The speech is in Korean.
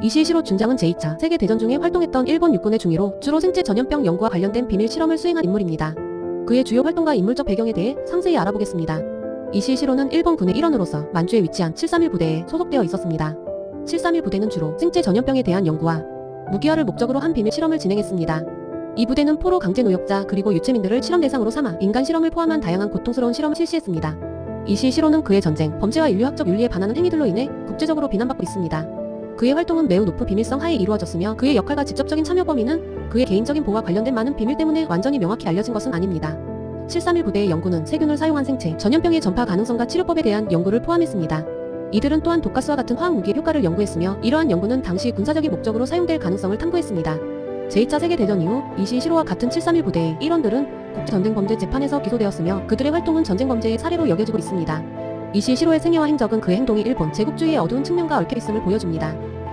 이시시로 준장은 제2차 세계대전 중에 활동했던 일본 육군의 중위로 주로 생체 전염병 연구와 관련된 비밀 실험을 수행한 인물입니다. 그의 주요 활동과 인물적 배경에 대해 상세히 알아보겠습니다. 이시시로는 일본 군의 일원으로서 만주에 위치한 731 부대에 소속되어 있었습니다. 731 부대는 주로 생체 전염병에 대한 연구와 무기화를 목적으로 한 비밀 실험을 진행했습니다. 이 부대는 포로 강제 노역자 그리고 유체민들을 실험 대상으로 삼아 인간 실험을 포함한 다양한 고통스러운 실험을 실시했습니다. 이시시로는 그의 전쟁, 범죄와 인류학적 윤리에 반하는 행위들로 인해 국제적으로 비난받고 있습니다. 그의 활동은 매우 높은 비밀성 하에 이루어졌으며 그의 역할과 직접적인 참여 범위는 그의 개인적인 보호와 관련된 많은 비밀 때문에 완전히 명확히 알려진 것은 아닙니다. 731 부대의 연구는 세균을 사용한 생체, 전염병의 전파 가능성과 치료법에 대한 연구를 포함했습니다. 이들은 또한 독가스와 같은 화학 무기의 효과를 연구했으며 이러한 연구는 당시 군사적인 목적으로 사용될 가능성을 탐구했습니다. 제2차 세계대전 이후 이시 시로와 같은 731 부대의 일원들은 국제전쟁범죄 재판에서 기소되었으며 그들의 활동은 전쟁범죄의 사례로 여겨지고 있습니다. 이시 시로의 생애와 행적은 그의 행동이 일본 제국주의의 어두운 측면과 얽혀 있음을 보여줍니다.